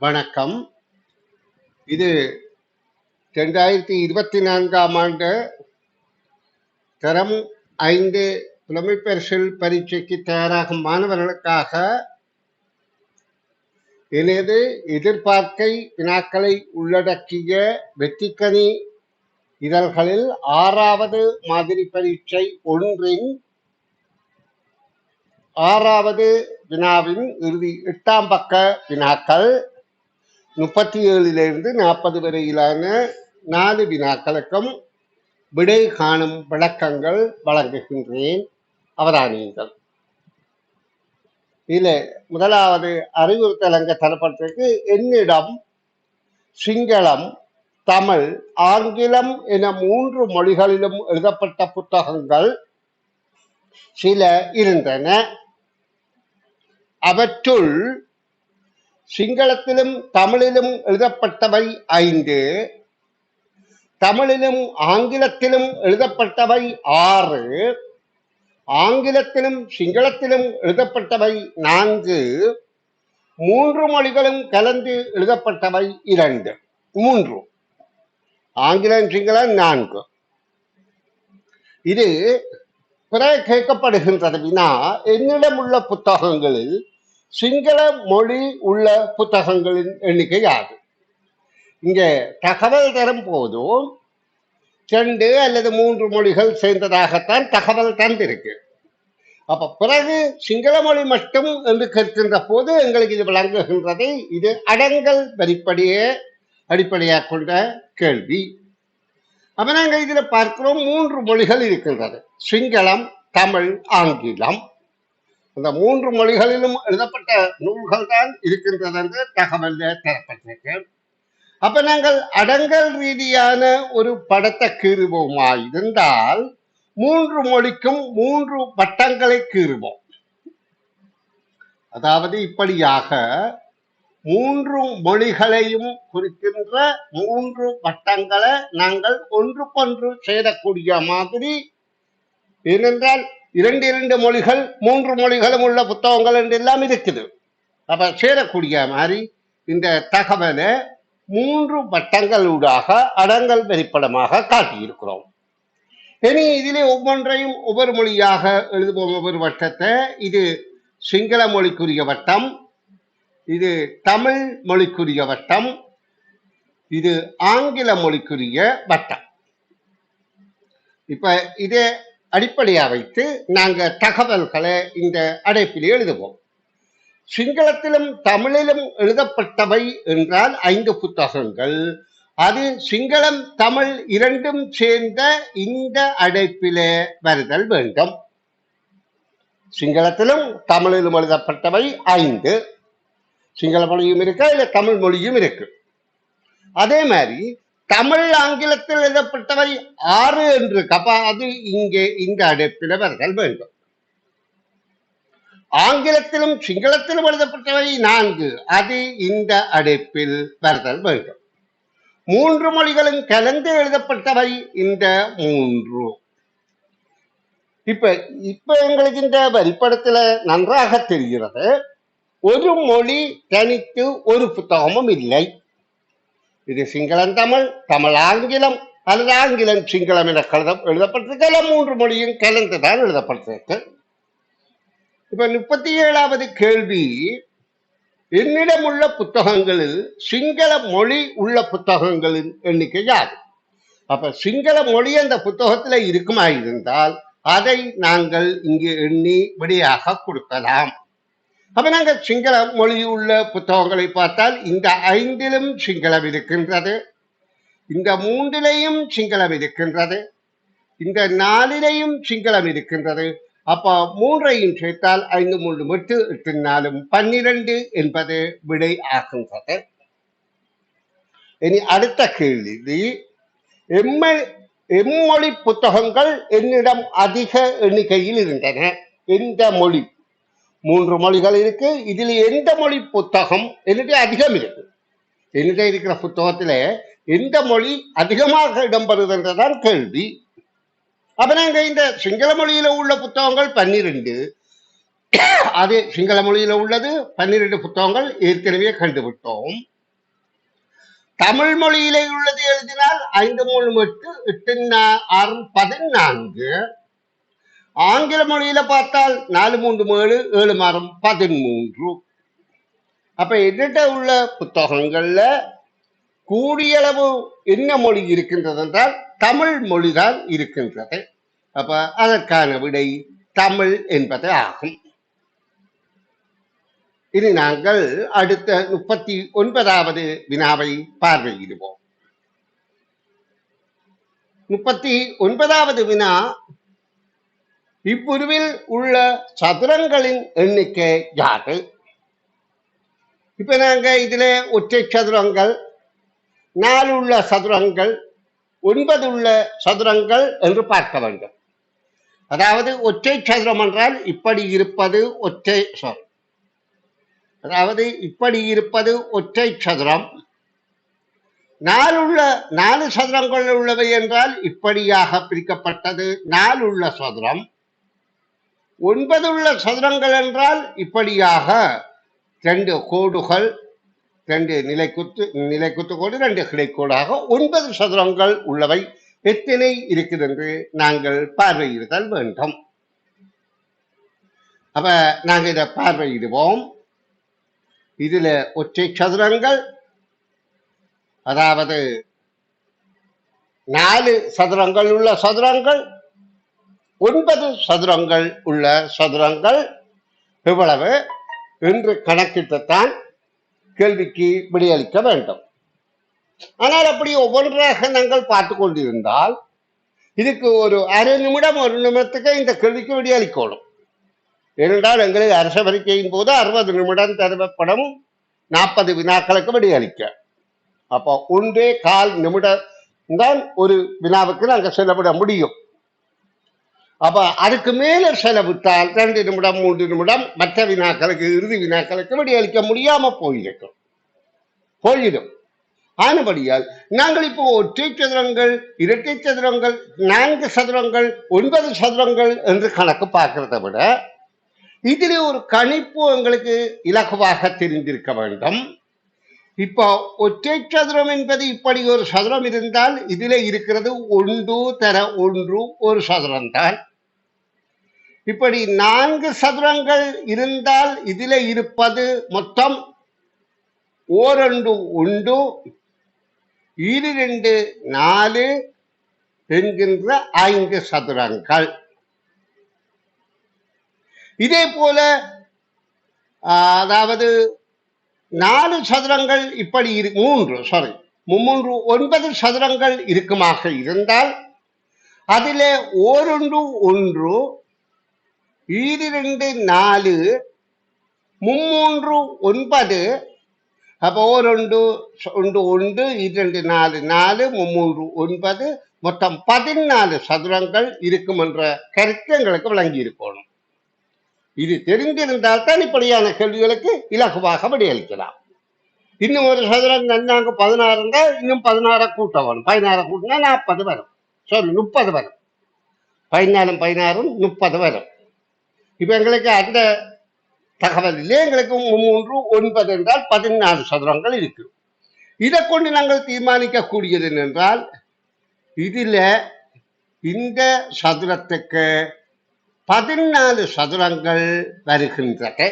வணக்கம். இது ரெண்டாயிரத்தி இருபத்தி நான்காம் ஆண்டு தரம் ஐந்து புலமைப்பரிசில் பரீட்சைக்கு தயாராகும் மாணவர்களுக்காக எனது எதிர்பார்க்கை வினாக்களை உள்ளடக்கிய வெற்றிக்கனி இதழ்களில் ஆறாவது மாதிரி பரீட்சை ஒன்றின் ஆறாவது வினாவின் இறுதி எட்டாம் பக்க வினாக்கள் முப்பத்தி ஏழிலிருந்து நாற்பது வரையிலான நாலு வினாக்களுக்கும் விடை காணும் விளக்கங்கள் வழங்குகின்றேன். அவதானியுங்கள் இதில் முதலாவது அறிவுறுத்தலங்க தரப்பட்டிருக்கு என்னிடம் சிங்களம் தமிழ் ஆங்கிலம் என மூன்று மொழிகளிலும் எழுதப்பட்ட புத்தகங்கள் சில இருந்தன. அவற்றுள் சிங்களத்திலும் தமிழிலும் எழுதப்பட்டவை ஐந்து தமிழிலும் ஆங்கிலத்திலும் எழுதப்பட்டவை ஆறு ஆங்கிலத்திலும் சிங்களத்திலும் எழுதப்பட்டவை நான்கு மூன்று மொழிகளும் கலந்து எழுதப்பட்டவை இரண்டு மூன்று. ஆங்கிலம் சிங்களம் நான்கு. இது பிற கேட்கப்படுகின்றது வினா என்னிடம் உள்ள புத்தகங்களில் சிங்கள மொழி உள்ள புத்தகங்களின் எண்ணிக்கை யாது? இங்க தகவல் தரும் போதும் ரெண்டு அல்லது மூன்று மொழிகள் சேர்ந்ததாகத்தான் தகவல் தந்திருக்கு. அப்ப பிறகு சிங்கள மொழி மட்டும் என்று கேட்கின்ற போது எங்களுக்கு இது விளங்குகின்றதை. இது அடங்கல் வரிப்படியே அடிப்படையாக கொண்ட கேள்வி. அப்ப நாங்கள் இதில் பார்க்கிறோம் மூன்று மொழிகள் இருக்கின்றது. சிங்களம் தமிழ் ஆங்கிலம். அந்த மூன்று மொழிகளிலும் எழுதப்பட்ட நூல்கள் தான் இருக்கின்றது என்று தகவல் தரப்பட்டிருக்கு. அப்ப நாங்கள் அடங்கல் ரீதியான ஒரு படத்தை கீறுவோமா இருந்தால் மூன்று மொழிக்கும் மூன்று வட்டங்களை கீறுவோம். அதாவது இப்படியாக மூன்று மொழிகளையும் குறிக்கின்ற மூன்று வட்டங்களை நாங்கள் ஒன்றுக்கொன்று சேரக்கூடிய மாதிரி. ஏனென்றால் இரண்டு இரண்டு மொழிகள் மூன்று மொழிகளும் உள்ள புத்தகங்கள் என்று எல்லாம் இருக்குது. அப்ப சேரக்கூடிய மாதிரி இந்த தகவலை மூன்று வட்டங்களூடாக அடங்கல் வெளிப்படமாக காட்டியிருக்கிறோம். இனி இதிலே ஒவ்வொன்றையும் ஒவ்வொரு மொழியாக எழுதுவோம் ஒவ்வொரு வட்டத்தை. இது சிங்கள மொழிக்குரிய வட்டம் இது தமிழ் மொழிக்குரிய வட்டம் இது ஆங்கில மொழிக்குரிய வட்டம். இப்ப இதே அடிப்படையாக வைத்து நாங்கள் தகவல்களை இந்த அடைப்பில் எழுதுவோம். சிங்களத்திலும் தமிழிலும் எழுதப்பட்டவை என்றால் ஐந்து புத்தகங்கள். அது சிங்களம் தமிழ் இரண்டும் சேர்ந்த இந்த அடைப்பிலே வருதல் வேண்டும். சிங்களத்திலும் தமிழிலும் எழுதப்பட்டவை ஐந்து. சிங்கள மொழியும் இருக்கு இல்லை தமிழ் மொழியும் இருக்கு? அதே மாதிரி தமிழ் ஆங்கிலத்தில் எழுதப்பட்டவை ஆறு என்று கப்பா அது இங்கே இந்த அடைப்பில் வருதல் வேண்டும். ஆங்கிலத்திலும் சிங்களத்திலும் எழுதப்பட்டவை நான்கு அது இந்த அடைப்பில் வருதல் வேண்டும். மூன்று மொழிகளும் கலந்து எழுதப்பட்டவை இந்த மூன்று. இப்ப இப்ப எங்களுக்கு இந்த வரிப்படத்துல நன்றாக தெரிகிறது. ஒரு மொழி தனித்து ஒரு புத்தகமும் இல்லை. இது சிங்களம் தமிழ் தமிழ் ஆங்கிலம் அல்லது ஆங்கிலம் சிங்களம் என கலந்த எழுதப்பட்டிருக்க. மூன்று மொழியும் கலந்துதான் எழுதப்பட்டிருக்கு. இப்ப முப்பத்தி ஏழாவது கேள்வி. என்னிடம் உள்ள புத்தகங்களில் சிங்கள மொழி உள்ள புத்தகங்களின் எண்ணிக்கை யாது? அப்ப சிங்கள மொழி அந்த புத்தகத்துல இருக்குமா இருந்தால் அதை நாங்கள் இங்கு எண்ணி விடையாக கொடுக்கலாம். அப்ப நாங்கள் சிங்கள மொழி உள்ள புத்தகங்களை பார்த்தால் இந்த ஐந்திலும் சிங்களம் இருக்கின்றது. இந்த மூன்றிலையும் சிங்களம் இருக்கின்றது. இந்த நாலிலையும் சிங்களம் இருக்கின்றது. அப்போ மூன்றையும் சேர்த்தால் ஐந்து மூன்று எட்டு எட்டு நாலும் பன்னிரண்டு என்பது விடை ஆகின்றது. இனி அடுத்த கேள்வி. எம்ம எம்மொழி புத்தகங்கள் என்னிடம் அதிக எண்ணிக்கையில் இருந்தன. எந்த மொழி? மூன்று மொழிகள் இருக்கு. இதுல எந்த மொழி புத்தகம்? என்னுடைய அதிகம் இருக்கு. என்னுடைய இருக்கிற புத்தகத்தில் எந்த மொழி அதிகமாக இடம்பெறுதுன்றதான் கேள்வி. அப்ப நாங்க இந்த சிங்கள மொழியில உள்ள புத்தகங்கள் பன்னிரெண்டு. அது சிங்கள மொழியில உள்ளது. பன்னிரெண்டு புத்தகங்கள் ஏற்கனவே கண்டுவிட்டோம். தமிழ் மொழியிலே உள்ளது எழுதினால் ஐந்து மூணு எட்டு எட்டு நா- ஆறு பதினான்கு. ஆங்கில மொழியில பார்த்தால் நாலு மூன்று ஏழு ஏழு மாதம் பதிமூன்று. அப்ப என்கிட்ட உள்ள புத்தகங்கள்ல கூடியளவு என்ன மொழி இருக்கின்றது என்றால் தமிழ் மொழிதான் இருக்கின்றது. அப்ப அதற்கான விடை தமிழ் என்பது ஆகும். இனி நாங்கள் அடுத்த முப்பத்தி ஒன்பதாவது வினாவை பார்வையிடுவோம். முப்பத்தி ஒன்பதாவது வினா இப்புருவில் உள்ள சதுரங்களின் எண்ணிக்கை யாது இப்ப நாங்க இதுல ஒற்றை சதுரங்கள் நாலு உள்ள சதுரங்கள் ஒன்பது உள்ள சதுரங்கள் என்று பார்க்க வேண்டும். அதாவது ஒற்றை சதுரம் என்றால் இப்படி இருப்பது ஒற்றை சதுரம் அதாவது இப்படி இருப்பது ஒற்றை சதுரம். நாலுள்ள நாலு சதுரங்கள் உள்ளவை என்றால் இப்படியாக பிரிக்கப்பட்டது. நாலுள்ள சதுரம். ஒன்பது உள்ள சதுரங்கள் என்றால் இப்படியாக ரெண்டு கோடுகள் ரெண்டு நிலைக்குத்து நிலைக்குத்து கோடு ரெண்டு கிளைக்கோடாக ஒன்பது சதுரங்கள் உள்ளவை. எத்தனை இருக்குது என்று நாங்கள் பார்வையிடுதல் வேண்டும். அப்ப நாங்கள் இதை பார்வையிடுவோம். இதுல ஒற்றை சதுரங்கள் அதாவது நாலு சதுரங்கள் உள்ள சதுரங்கள் ஒன்பது சதுரங்கள் உள்ள சதுரங்கள் எவ்வளவு என்று கணக்கிட்டுத்தான் கேள்விக்கு விடையளிக்க வேண்டும். ஆனால் அப்படி ஒவ்வொன்றாக நாங்கள் பார்த்து கொண்டிருந்தால் இதுக்கு ஒரு அரை நிமிடம் ஒரு நிமிடத்துக்கு இந்த கேள்விக்கு விடையளிக்கணும். ஏனென்றால் எங்களை அரச பரீட்சையின் போது அறுபது நிமிடம் தேவைப்படும் நாற்பது வினாக்களுக்கு விடையளிக்க. அப்போ ஒன்றே கால் நிமிடம் தான் ஒரு வினாவுக்கு நாங்கள் செல்லப்பட முடியும். அப்ப அதுக்கு மேல செலவிட்டால் ரெண்டு நிமிடம் மூன்று நிமிடம் மற்ற வினாக்களுக்கு இறுதி வினாக்களுக்கு விடையளிக்க முடியாம போயிருக்கும். போயிடும். ஆனபடியால் நாங்கள் இப்போ ஒற்றை சதுரங்கள் இரட்டை சதுரங்கள் நான்கு சதுரங்கள் ஒன்பது சதுரங்கள் என்று கணக்கு பார்க்கிறத விட இதில் ஒரு கணிப்பு எங்களுக்கு இலகுவாக தெரிந்திருக்க வேண்டும். இப்போ ஒற்றை சதுரம் என்பது இப்படி ஒரு சதுரம் இருந்தால் இதிலே இருக்கிறது ஒன்று தர ஒன்று ஒரு சதுரம் தான் இப்படி நான்கு சதுரங்கள் இருந்தால் இதில் இருப்பது மொத்தம் ஓரண்டு உண்டு இரு ரெண்டு நாலு என்கின்ற ஐந்து சதுரங்கள். இதே போல அதாவது நாலு சதுரங்கள் இப்படி இரு மூன்று சாரி மூன்று ஒன்பது சதுரங்கள் இருக்குமாக இருந்தால் அதிலே ஓரொன்று ஒன்று ஈரிரண்டு நாலு மும்மூன்று ஒன்பது அப்போ ரெண்டு ஒன்று ஒன்று இரண்டு நாலு நாலு மும்மூன்று ஒன்பது மொத்தம் பதினாலு சதுரங்கள் இருக்கும் என்ற கருத்து எங்களுக்கு விளங்கி இருக்கணும் இது தெரிந்திருந்தால் தான் இப்படியான கேள்விகளுக்கு இலகுவாக விடையளிக்கலாம் இன்னும் ஒரு சதுரம் நன்னாங்க பதினாறு இருந்தால் இன்னும் பதினாறை கூட்ட வரும். பதினாறை கூட்டினா நாற்பது வரும். சாரி முப்பது வரும். பதினாலும் பதினாறும் முப்பது வரும். இவர்களுக்கு எங்களுக்கு அந்த தகவல் இல்லை. எங்களுக்கு மூன்று ஒன்பது என்றால் பதினாலு சதுரங்கள் இருக்கு. இதை கொண்டு நாங்கள் தீர்மானிக்க கூடியது என்னென்றால் இதில் இந்த சதுரத்துக்கு பதினாலு சதுரங்கள் வருகின்றது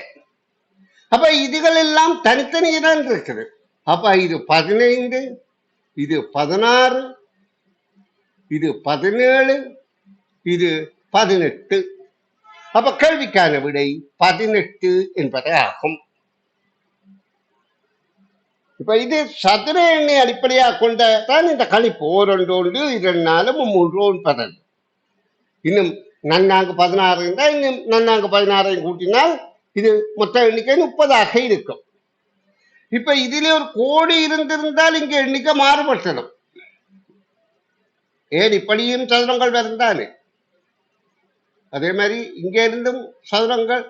அப்ப இதுகள் எல்லாம் தனித்தனியாக இருக்குது. அப்ப இது பதினைந்து இது பதினாறு இது பதினேழு இது பதினெட்டு. அப்ப கேள்விக்கான விடை பதினெட்டு என்பதே ஆகும். இப்ப இது சதுர எண்ணை அடிப்படையாக கொண்ட தான் இந்த கணிப்பு. ஓரொன்று ஒன்று இரண்டு நாலு மூன்று ஒன்பது இன்னும் நன்னாங்கு பதினாறு இருந்தால் இன்னும் நன்னாங்கு பதினாறையும் கூட்டினால் இது மொத்த எண்ணிக்கை முப்பதாக இருக்கும். இப்ப இதிலே ஒரு கோடி இருந்திருந்தால் இங்க எண்ணிக்கை மாறுபட்டடும் ஏன் இப்படியும் சதுரங்கள் வருந்தானே? அதே மாதிரி இங்க இருந்தும் சதுரங்கள்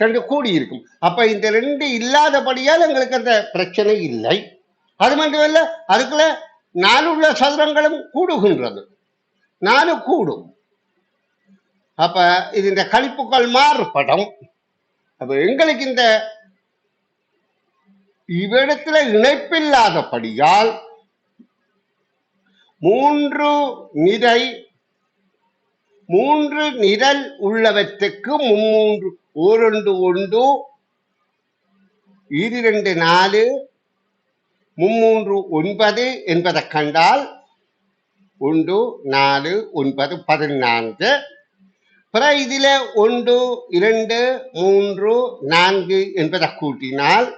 ரெண்டு கூடி இருக்கும். அப்ப இந்த ரெண்டு இல்லாதபடியால் எங்களுக்கு அந்த பிரச்சனை இல்லை. அது மட்டுமல்ல அதுக்குள்ள நாலு உள்ள சதுரங்களும் கூடுகின்றது. நாலு கூடும். அப்ப இது இந்த கழிப்புகள் மாறுபடும். அப்ப எங்களுக்கு இந்த இவ்விடத்துல இணைப்பில்லாதபடியால் மூன்று நிறை மூன்று நிரல் உள்ளவற்றுக்கு மும்மூன்று ஓரொன்று ஒன்று ஈரிரண்டு நாலு மும்மூன்று ஒன்பது என்பதை கண்டால் ஒன்று நாலு ஒன்பது பதினான்கு. பிற இதில் ஒன்று இரண்டு மூன்று நான்கு என்பதை கூட்டினால்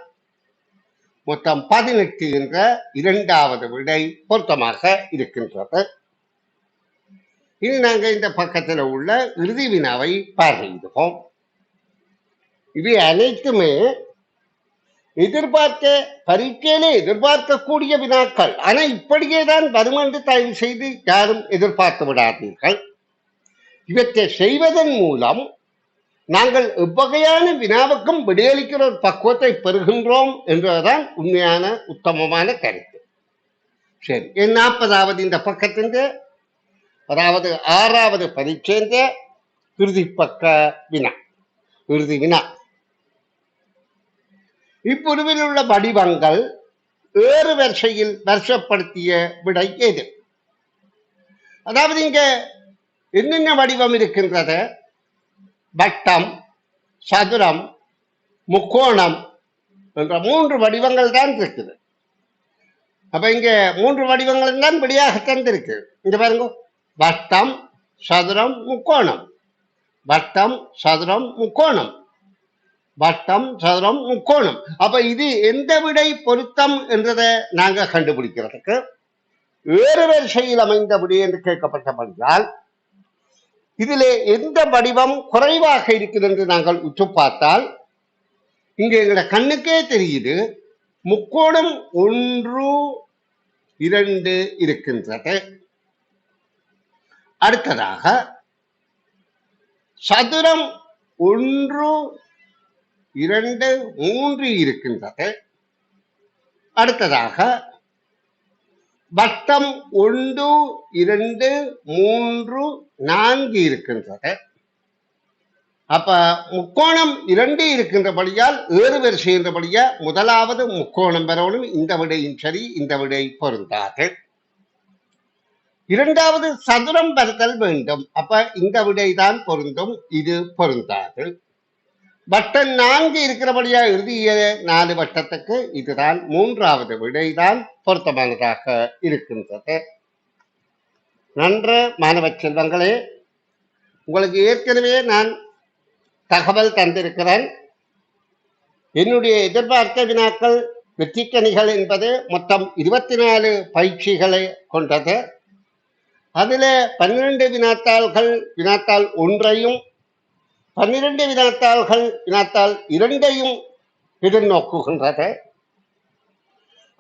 மொத்தம் பதினெட்டு என்ற இரண்டாவது விடை பொருத்தமாக இருக்கின்றது. இனி நாங்கள் இந்த பக்கத்தில் உள்ள இறுதி வினாவை பார்வையிடுவோம். இவை அனைத்துமே எதிர்பார்க்க பரீட்சையிலே எதிர்பார்க்கக்கூடிய வினாக்கள். ஆனா இப்படியே தான் வரும் என்று தயவு செய்து யாரும் எதிர்பார்த்து விடாதீர்கள். இவற்றை செய்வதன் மூலம் நாங்கள் எவ்வகையான வினாவுக்கும் விடையளிக்கிற ஒரு பக்குவத்தை பெறுகின்றோம் என்பதுதான் உண்மையான உத்தமமான கருத்து. சரி என் நாற்பதாவது இந்த பக்கத்தின் அதாவது ஆறாவது பரீட்சேந்த இறுதி பக்க வினா. இறுதி வினா. இப்புருவில் உள்ள வடிவங்கள் ஏறு வரிசையில் வருஷப்படுத்திய விடை எது? அதாவது இங்க என்னென்ன வடிவம் இருக்கின்றது? வட்டம் சதுரம் முக்கோணம் என்ற மூன்று வடிவங்கள் தான் இருக்குது. அப்ப இங்க மூன்று வடிவங்கள் தான் விடியாக தந்திருக்கு இங்க பாருங்க. வட்டம் சதுரம் முக்கோணம். வட்டம் சதுரம் முக்கோணம். வட்டம் சதுரம் முக்கோணம். அப்ப இது எந்த விடை பொருத்தம் என்றதை நாங்க கண்டுபிடிக்கிறதுக்கு வேறு வரிசையில் அமைந்த விடை என்று கேட்கப்பட்டபடியால் இதிலே எந்த வடிவம் குறைவாக இருக்குது என்று நாங்கள் உற்று பார்த்தால் இங்கே எங்களோட கண்ணுக்கே தெரியுது முக்கோணம் ஒன்று இரண்டு இருக்கின்றது. அடுத்ததாக சதுரம் ஒன்று இரண்டு மூன்று இருக்கின்றது. அடுத்ததாக வட்டம் ஒன்று இரண்டு மூன்று நான்கு இருக்கின்றது. அப்ப முக்கோணம் இரண்டு இருக்கின்றபடியால் ஏறு வரிசை என்றபடியா முதலாவது முக்கோணம் பெறவனும் இந்த விடையும் சரி இந்த விடை பொருந்தாது. இரண்டாவது சதுரம் பெறுதல் வேண்டும். அப்ப இந்த விடைதான் பொருந்தும் இது பொருந்தாது. வட்டம் நான்கு இருக்கிறபடியா இறுதிய நாலு வட்டத்துக்கு இதுதான் மூன்றாவது விடைதான் பொருத்தமானதாக இருக்கின்றது. நன்று மாணவ செல்வங்களே உங்களுக்கு ஏற்கனவே நான் தகவல் தந்திருக்கிறேன். என்னுடைய எதிர்பார்த்த வினாக்கள் வெற்றிக்கணிகள் என்பது மொத்தம் இருபத்தி நாலு பயிற்சிகளை கொண்டது. அதில் பன்னிரண்டு வினாத்தாள்கள் வினாத்தாள் ஒன்றையும் பன்னிரண்டு வினாத்தாள்கள் வினாத்தாள் இரண்டையும் எதிர்நோக்குகின்றது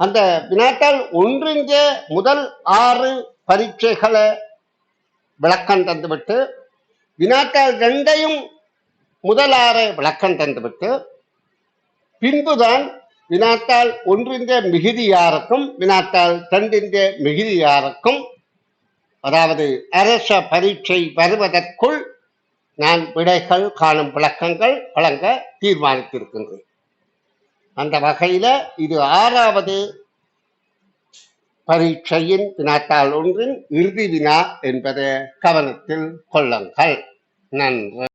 அந்த வினாத்தாள் ஒன்றிஞ்ச முதல் ஆறு பரீட்சைகளை விளக்கம் தந்துவிட்டு வினாத்தாள் ரெண்டையும் முதல் ஆறு விளக்கம் தந்துவிட்டு பின்புதான் வினாத்தாள் ஒன்றின்ற மிகுதியாருக்கும் வினாத்தாள் ரெண்டின்ற மிகுதியாருக்கும் அதாவது அரச பரீட்சை வருவதற்குள் நான் விடைகள் காணும் விளக்கங்கள் வழங்க தீர்மானித்திருக்கின்றேன். அந்த வகையில இது ஆறாவது பரீட்சையின் வினாத்தாள் ஒன்றின் இறுதி வினா என்பதை கவனத்தில் கொள்ளுங்கள். நன்றி.